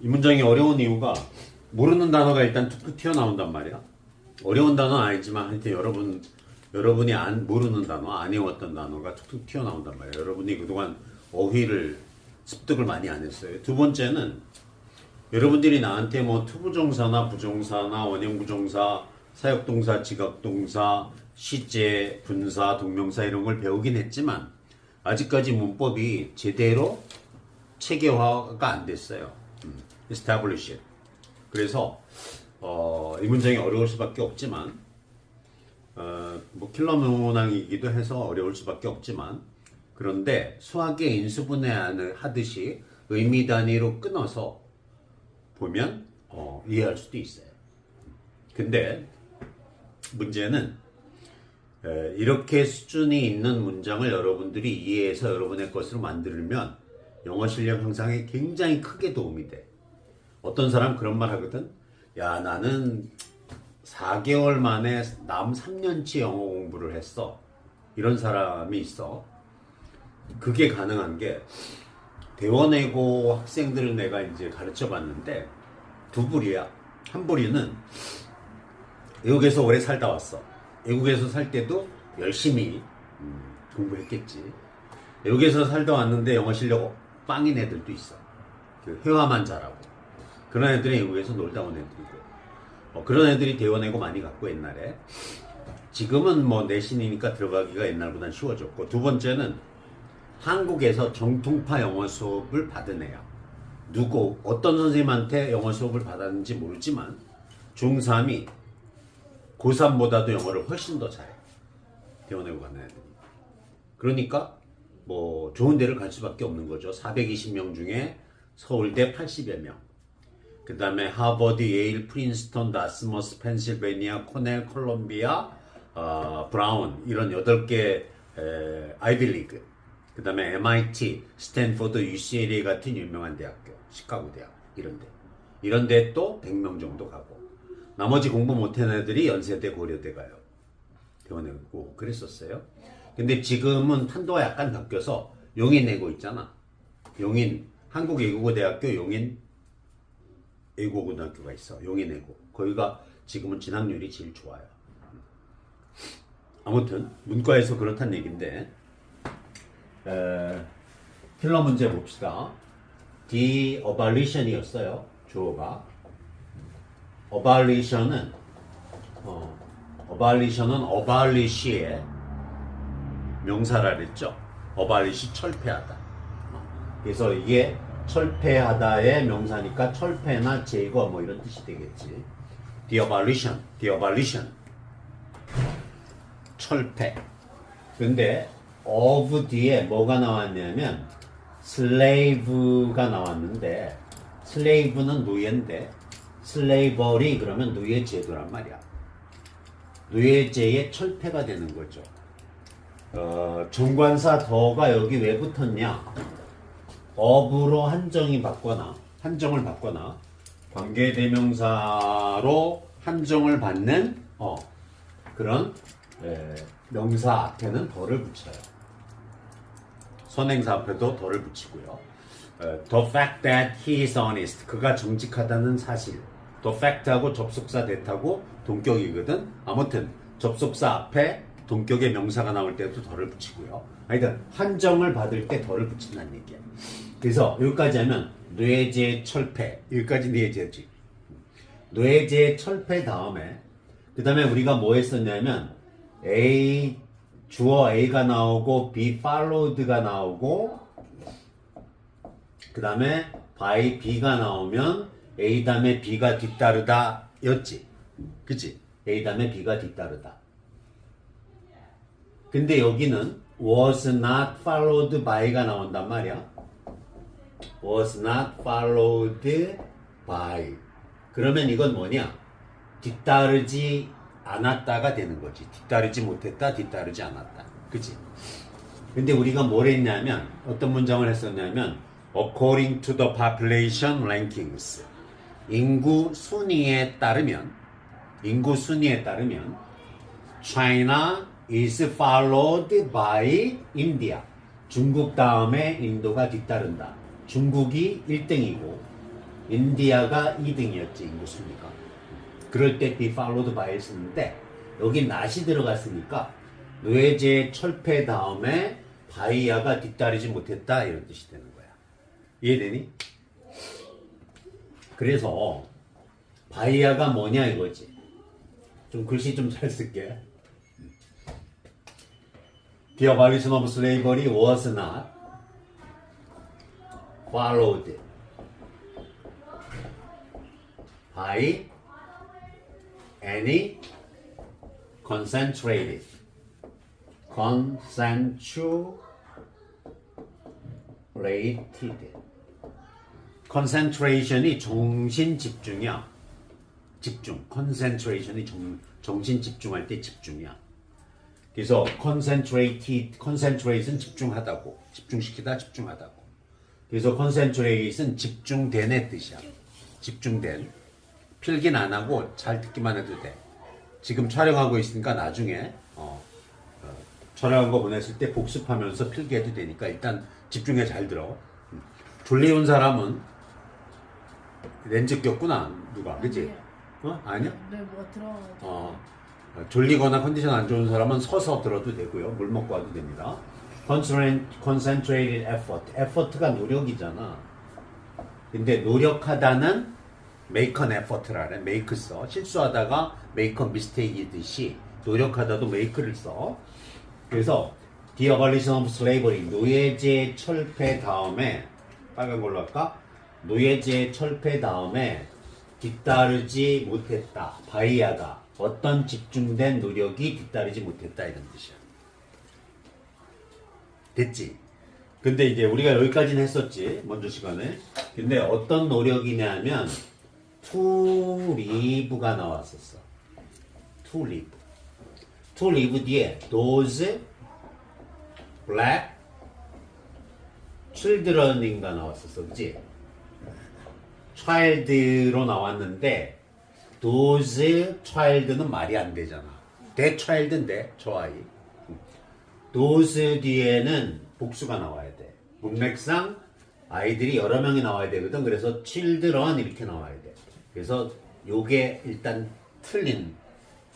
이 문장이 어려운 이유가 모르는 단어가 일단 툭툭 튀어나온단 말이야. 어려운 단어는 아니지만 하여튼 여러분 여러분이 안 모르는 단어 안 외웠던 단어가 툭툭 튀어나온단 말이야. 여러분이 그동안 어휘를 습득을 많이 안 했어요. 두 번째는 여러분들이 나한테 뭐 투부정사나 부정사나 원형부정사, 사역동사, 지각동사, 시제, 분사, 동명사 이런 걸 배우긴 했지만 아직까지 문법이 제대로 체계화가 안 됐어요. 음, establish it. 그래서 어, 이 문장이 어려울 수밖에 없지만 어, 뭐 킬러 문항이기도 해서 어려울 수밖에 없지만 그런데 수학의 인수분해하는 하듯이 의미 단위로 끊어서 보면 어, 이해할 수도 있어요. 근데 문제는 에, 이렇게 수준이 있는 문장을 여러분들이 이해해서 여러분의 것으로 만들면 영어 실력 향상에 굉장히 크게 도움이 돼. 어떤 사람 그런 말 하거든. 야 나는 4개월 만에 남 3년치 영어 공부를 했어. 이런 사람이 있어. 그게 가능한 게 대원외고 학생들을 내가 이제 가르쳐 봤는데 두 부류야. 한 부류는 외국에서 오래 살다 왔어. 외국에서 살 때도 열심히 음, 공부했겠지. 외국에서 살다 왔는데 영어 실력 빵인 애들도 있어. 그 회화만 잘하고. 그런 애들이 외국에서 놀다 온 애들이고. 어, 그런 애들이 대원외고 많이 갔고 옛날에. 지금은 뭐 내신이니까 들어가기가 옛날보다 쉬워졌고. 두 번째는 한국에서 정통파 영어 수업을 받은 애야. 누구, 어떤 선생님한테 영어 수업을 받았는지 모르지만 중3이 고3보다도 영어를 훨씬 더 잘해. 대원외고 가는 애들이. 그러니까 뭐 좋은 데를 갈 수밖에 없는 거죠. 420명 중에 서울대 80여 명. 그 다음에 하버드, 예일, 프린스턴, 다스머스, 펜실베니아, 코넬, 콜롬비아, 어, 브라운 이런 8개 에, 아이비리그. 그 다음에 MIT, 스탠포드, UCLA 같은 유명한 대학교, 시카고 대학 이런 데. 이런 데 또 100명 정도 가고. 나머지 공부 못한 애들이 연세대, 고려대 가요. 대원외고 그랬었어요. 근데 지금은 탄도가 약간 바뀌어서 용인 내고 있잖아. 용인 한국외국어대학교 용인 외국어고등학교가 있어. 용인 외고. 거기가 지금은 진학률이 제일 좋아요. 아무튼 문과에서 그렇단 얘긴데 에, 킬러 문제 봅시다. D abolition이었어요. 주어가. abolition은 어, abolition은 abolish의 명사라 그랬죠. abolish 철폐하다. 어, 그래서 이게 철폐하다의 명사니까 철폐나 제거 뭐 이런 뜻이 되겠지. The abolition, the abolition. 철폐. 근데 of 뒤에 뭐가 나왔냐면 slave가 나왔는데 slave는 노예인데 slavery 그러면 노예 제도란 말이야. 노예제의 철폐가 되는 거죠. 어, 정관사 더가 여기 왜 붙었냐? 업으로 한정이 받거나 한정을 받거나 관계대명사로 한정을 받는 어, 그런 에, 명사 앞에는 덜을 붙여요. 선행사 앞에도 덜을 붙이고요. 에, The fact that he is honest. 그가 정직하다는 사실. The fact하고 접속사 대타고 동격이거든. 아무튼 접속사 앞에 동격의 명사가 나올 때도 덜을 붙이고요. 하여튼 한정을 받을 때 덜을 붙인다는 얘기야. 그래서 여기까지 하면 뇌제 철폐 여기까지 뇌제지. 뇌제 철폐 다음에 그 다음에 우리가 뭐 했었냐면 A 주어 A가 나오고 B followed가 나오고 그 다음에 by B가 나오면 A 다음에 B가 뒤따르다 였지. 그치? A 다음에 B가 뒤따르다. 근데 여기는 was not followed by가 나온단 말이야. Was not followed by. 그러면 이건 뭐냐? 뒤따르지 않았다가 되는 거지. 뒤따르지 못했다, 뒤따르지 않았다. 그치? 근데 우리가 뭘 했냐면, 어떤 문장을 했었냐면, according to the population rankings. 인구 순위에 따르면, 인구 순위에 따르면, China is followed by India. 중국 다음에 인도가 뒤따른다. 중국이 1등이고 인디아가 2등이었지 인구 순위가. 그럴 때 be followed by 쓰는데 여기 not이 들어갔으니까 노예제 철폐 다음에 바이아가 뒤따르지 못했다 이런 뜻이 되는 거야. 이해되니? 그래서 바이아가 뭐냐 이거지. 좀 글씨 좀 잘 쓸게. The abolition of slavery was not followed by any concentrated concentrated concentration이 정신 집중이야. 집중. concentration이 정, 정신 집중할 때 집중이야. 그래서 concentrated, concentrate은 집중하다고, 집중시키다, 집중하다고. 그래서 concentrate은 집중된의 뜻이야. 집중된. 필기는 안 하고 잘 듣기만 해도 돼. 지금 촬영하고 있으니까 나중에 어, 어, 촬영한 거 보냈을 때 복습하면서 필기해도 되니까 일단 집중해 잘 들어. 음. 졸리운 사람은 렌즈 꼈구나 누가 그지? 어 아니야? 네, 뭐가 들어가지고. 어, 어, 졸리거나 컨디션 안 좋은 사람은 서서 들어도 되고요. 물 먹고 와도 됩니다. Concentrate- Concentrated effort. effort가 노력이잖아. 근데 노력하다는 make an effort라 그래. make 써. 실수하다가 make a mistake이듯이 노력하다도 make를 써. 그래서 the abolition of slavery 노예제 철폐 다음에 빨간 걸로 할까? 노예제 철폐 다음에 뒤따르지 못했다. 바이아가 어떤 집중된 노력이 뒤따르지 못했다 이런 뜻이야. 됐지? 근데 이제 우리가 여기까지는 했었지 먼저 시간에. 근데 어떤 노력이냐면 to live가 나왔었어. to live. to live 뒤에 those black children인가 나왔었어, 그지? child로 나왔는데 those child는 말이 안 되잖아. that child인데 저 아이. Those 뒤에는 복수가 나와야 돼. 문맥상 아이들이 여러 명이 나와야 되거든. 그래서 children 이렇게 나와야 돼. 그래서 요게 일단 틀린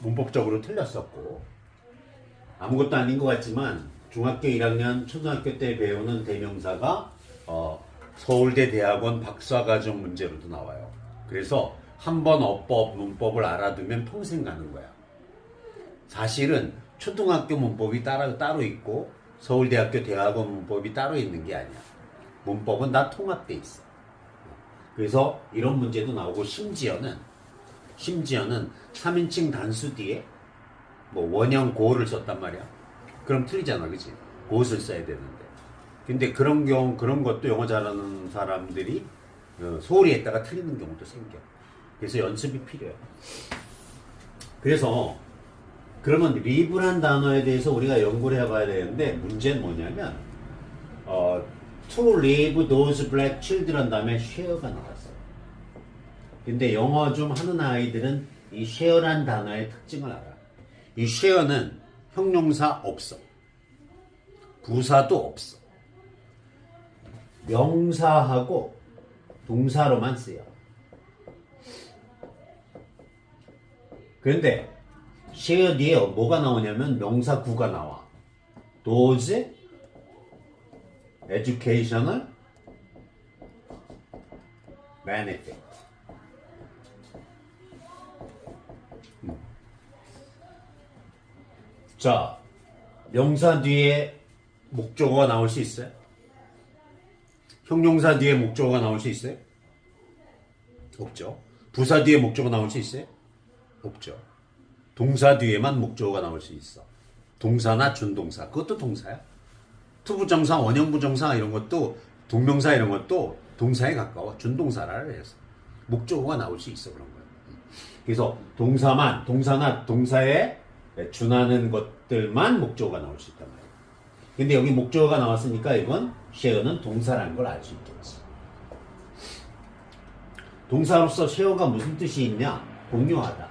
문법적으로 틀렸었고 아무것도 아닌 것 같지만 중학교 1학년 초등학교 때 배우는 대명사가 어, 서울대 대학원 박사과정 문제로도 나와요. 그래서 한 번 어법 문법을 알아두면 평생 가는 거야. 사실은 초등학교 문법이 따로 따로 있고 서울대학교 대학원 문법이 따로 있는 게 아니야. 문법은 다 통합돼 있어. 그래서 이런 문제도 나오고 심지어는 심지어는 3인칭 단수 뒤에 뭐 원형 고를 썼단 말이야. 그럼 틀리잖아, 그치? 고를 써야 되는데. 근데 그런 경우, 그런 것도 영어 잘하는 사람들이 어, 소홀히 했다가 틀리는 경우도 생겨. 그래서 연습이 필요해. 그래서 그러면 리브란 단어에 대해서 우리가 연구를 해봐야 되는데 문제는 뭐냐면 어, to live those black children 다음에 share가 나왔어요. 근데 영어 좀 하는 아이들은 이 share란 단어의 특징을 알아. 이 share는 형용사 없어. 부사도 없어. 명사하고 동사로만 쓰여. 그런데 share 뒤에 뭐가 나오냐면 명사 구가 나와. those educational benefit. 음. 자, 명사 뒤에 목적어가 나올 수 있어요? 형용사 뒤에 목적어가 나올 수 있어요? 없죠. 부사 뒤에 목적어 나올 수 있어요? 없죠. 동사 뒤에만 목적어가 나올 수 있어. 동사나 준동사. 그것도 동사야. 투부정사, 원형부정사 이런 것도 동명사 이런 것도 동사에 가까워. 준동사라 해서 목적어가 나올 수 있어 그런 거야. 그래서 동사만 동사나 동사에 준하는 것들만 목적어가 나올 수 있단 말이야. 근데 여기 목적어가 나왔으니까 이건 쉐어는 동사라는 걸 알 수 있겠지. 동사로서 쉐어가 무슨 뜻이 있냐? 공유하다.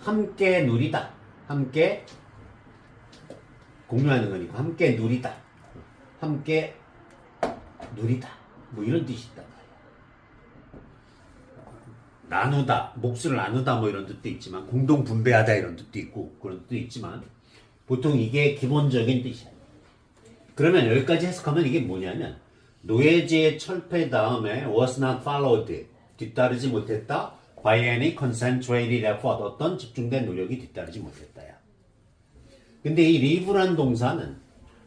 함께 누리다. 함께 공유하는 거니까 함께 누리다. 함께 누리다. 뭐 이런 뜻이 있단 말이야. 나누다, 몫을 나누다 뭐 이런 뜻도 있지만 공동 분배하다 이런 뜻도 있고 그런 뜻도 있지만 보통 이게 기본적인 뜻이야. 그러면 여기까지 해석하면 이게 뭐냐면 노예제의 철폐 다음에 was not followed 뒤따르지 못했다 by any concentrated effort 어떤 집중된 노력이 뒤따르지 못했다야. 근데 이 live란 동사는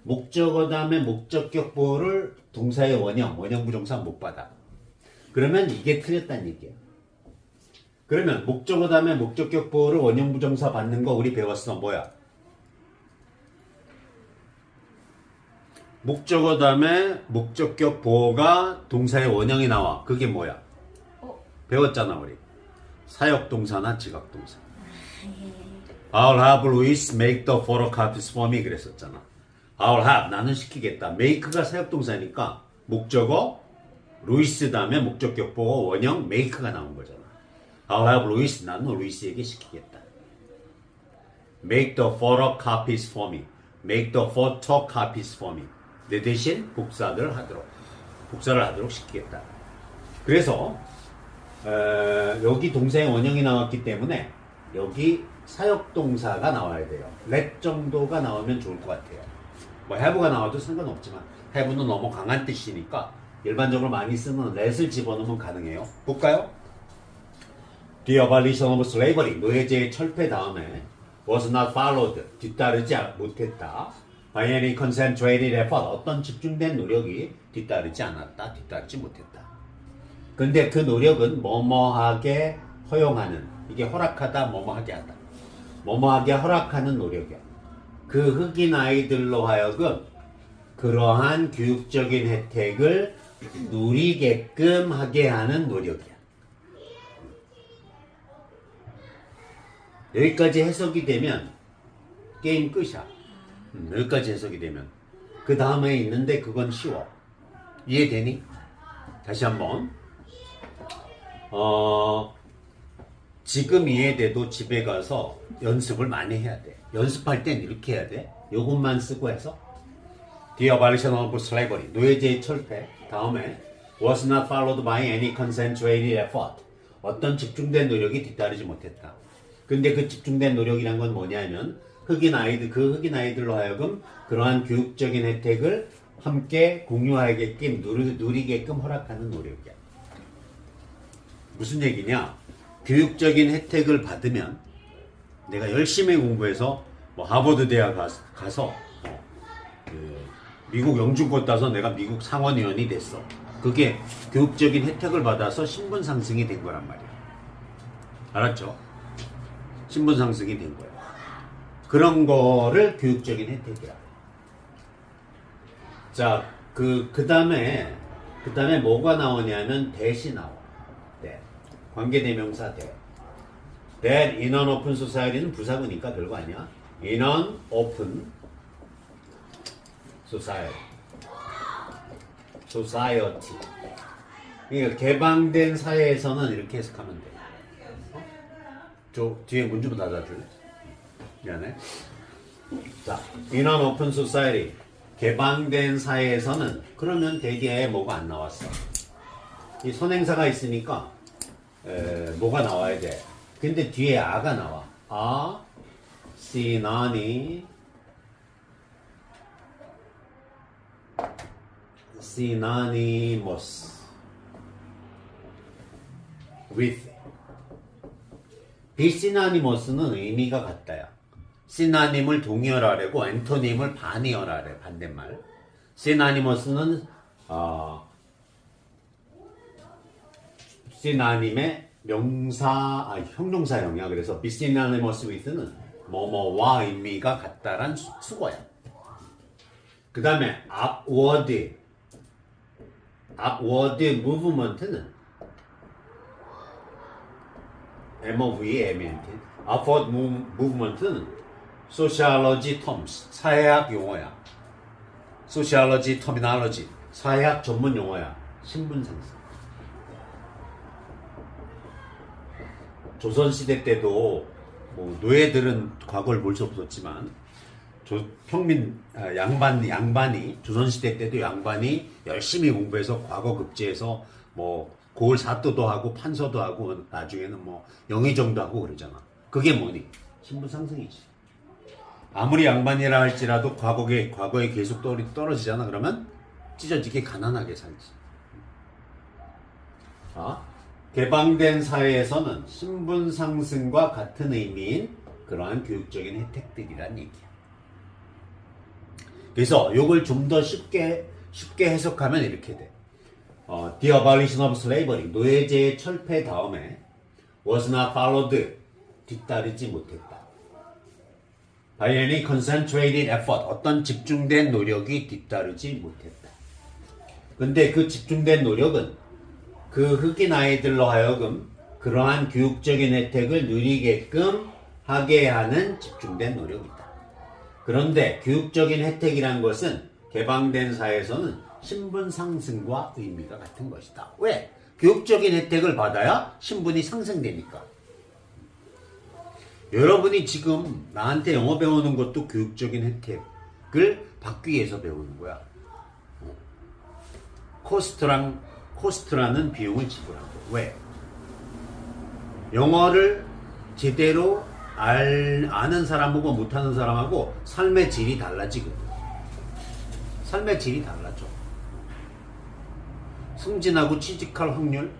목적어 다음에 목적격 보호를 동사의 원형, 원형 부정사 못 받아. 그러면 이게 틀렸다는 얘기야. 그러면 목적어 다음에 목적격 보호를 원형 부정사 받는 거 우리 배웠어. 뭐야? 목적어 다음에 목적격 보호가 동사의 원형이 나와. 그게 뭐야? 어? 배웠잖아, 우리. 사역 동사나 지각 동사. I'll have Louis make the photocopies for me 그랬었잖아. I'll have 나는 시키겠다. make가 사역 동사니까 목적어 루이스 다음에 목적격 보호 원형 make가 나온 거잖아. I'll have Louis 나는 루이스에게 시키겠다. Make the photocopies for me. Make the photocopies for me. 내 대신 복사를 하도록 복사를 하도록 시키겠다. 그래서 에, 여기 동사의 원형이 나왔기 때문에 여기 사역 동사가 나와야 돼요. let 정도가 나오면 좋을 것 같아요. 뭐 have가 나와도 상관없지만 have는 너무 강한 뜻이니까 일반적으로 많이 쓰는 let을 집어넣으면 가능해요. 볼까요? The abolition of slavery, 노예제의 철폐 다음에 was not followed, 뒤따르지 못했다. by any concentrated effort, 어떤 집중된 노력이 뒤따르지 않았다, 뒤따르지 못했다. 근데 그 노력은 뭐뭐하게 허용하는, 이게 허락하다, 뭐뭐하게 하다. 뭐뭐하게 허락하는 노력이야. 그 흑인 아이들로 하여금 그러한 교육적인 혜택을 누리게끔 하게 하는 노력이야. 여기까지 해석이 되면 게임 끝이야. 음, 여기까지 해석이 되면 그 다음에 있는데 그건 쉬워. 이해되니? 다시 한번. 어, 지금 이해돼도 집에 가서 연습을 많이 해야 돼. 연습할 땐 이렇게 해야 돼. 요것만 쓰고 해서 The abolition of slavery, 노예제의 철폐. 다음에 was not followed by any concentrated effort. 어떤 집중된 노력이 뒤따르지 못했다. 근데 그 집중된 노력이란 건 뭐냐면 흑인 아이들, 그 흑인 아이들로 하여금 그러한 교육적인 혜택을 함께 공유하게끔 누리, 누리게끔 허락하는 노력이야. 무슨 얘기냐? 교육적인 혜택을 받으면 내가 열심히 공부해서 뭐 하버드 대학 가, 가서 어, 그 미국 영주권 따서 내가 미국 상원의원이 됐어. 그게 교육적인 혜택을 받아서 신분 상승이 된 거란 말이야. 알았죠? 신분 상승이 된 거야. 그런 거를 교육적인 혜택이라. 자, 그, 그 다음에, 그 다음에 뭐가 나오냐면 대시 나와. 네. 관계대명사 대. that in an open society는 부사구니까 별거 아니야. in an open society. society. 그러니까 개방된 사회에서는 이렇게 해석하면 돼. 어? 저 뒤에 문 좀 닫아줄래? 미안해. 자, in an open society. 개방된 사회에서는 그러면 대개 뭐가 안 나왔어. 이 선행사가 있으니까 에, 뭐가 나와야 돼. 근데 뒤에 아가 나와. 아, 시 나니, synonymous with 비시나니머스는 의미가 같다야. 시나님을 동의어라래고 엔토님을 반의어라래 반대말. 시나니머스는 어, 시나님의 명사 아, 형용사형이야. 그래서 비시나니머스 with는 뭐뭐와 의미가 같다란 수- 수거야. 그 다음에 upward upward movement는 MOV의 MNT upward move- movement는 sociology terms 사회학 용어야 sociology terminology 사회학 전문 용어야 신분 상승 조선시대 때도 뭐 노예들은 과거를 볼 수 없었지만 조, 평민 아, 양반 양반이 조선시대 때도 양반이 열심히 공부해서 과거 급제해서 뭐 고을 사또도 하고 판서도 하고 나중에는 뭐 영의정도 하고 그러잖아. 그게 뭐니? 신분 상승이지. 아무리 양반이라 할지라도 과거에 과거에 계속 떨어, 떨어지잖아. 그러면 찢어지게 가난하게 살지. 자, 개방된 사회에서는 신분 상승과 같은 의미인 그러한 교육적인 혜택들이란 얘기야. 그래서 이걸 좀 더 쉽게 쉽게 해석하면 이렇게 돼. 어, The abolition of slavery 노예제의 철폐 다음에 was not followed 뒤따르지 못했다. By any concentrated effort 어떤 집중된 노력이 뒤따르지 못했다. 근데 그 집중된 노력은 그 흑인 아이들로 하여금 그러한 교육적인 혜택을 누리게끔 하게 하는 집중된 노력이다. 그런데 교육적인 혜택이란 것은 개방된 사회에서는 신분 상승과 의미가 같은 것이다. 왜? 교육적인 혜택을 받아야 신분이 상승되니까. 여러분이 지금 나한테 영어 배우는 것도 교육적인 혜택을 받기 위해서 배우는 거야. 어. 코스트랑 코스트라는 비용을 지불하고 왜? 영어를 제대로 알, 아는 사람하고 못하는 사람하고 삶의 질이 달라지거든. 삶의 질이 달라져. 승진하고 취직할 확률,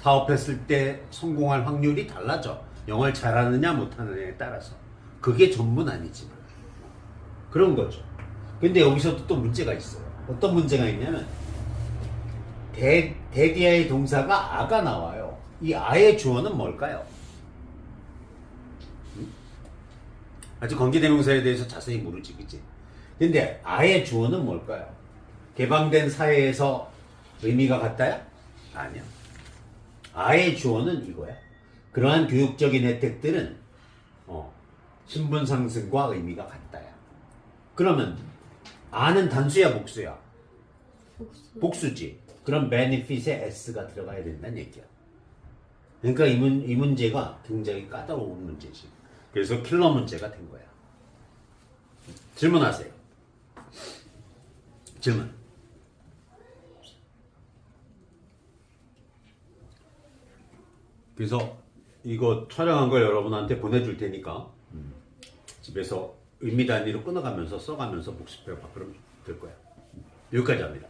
사업했을 때 성공할 확률이 달라져. 영어를 잘하느냐 못하느냐에 따라서. 그게 전부는 아니지만. 그런 거죠. 근데 여기서도 또 문제가 있어요. 어떤 문제가 있냐면, 대, 대디아의 동사가 아가 나와요. 이 아의 주어는 뭘까요? 음? 아직 관계대명사에 대해서 자세히 모르지, 그치? 근데 아의 주어는 뭘까요? 개방된 사회에서 의미가 같다야? 아니야. 아의 주어는 이거야. 그러한 교육적인 혜택들은 어, 신분 상승과 의미가 같다야. 그러면 아는 단수야 복수야? 복수. 복수지. 그럼 benefit에 s가 들어가야 된다는 얘기야. 그러니까 이, 문, 이 문제가 굉장히 까다로운 문제지. 그래서 킬러 문제가 된 거야. 질문하세요. 질문. 그래서 이거 촬영한 걸 여러분한테 보내줄 테니까 집에서 의미 단위로 끊어가면서 써가면서 복습해 봐. 그럼 될 거야. 여기까지 합니다.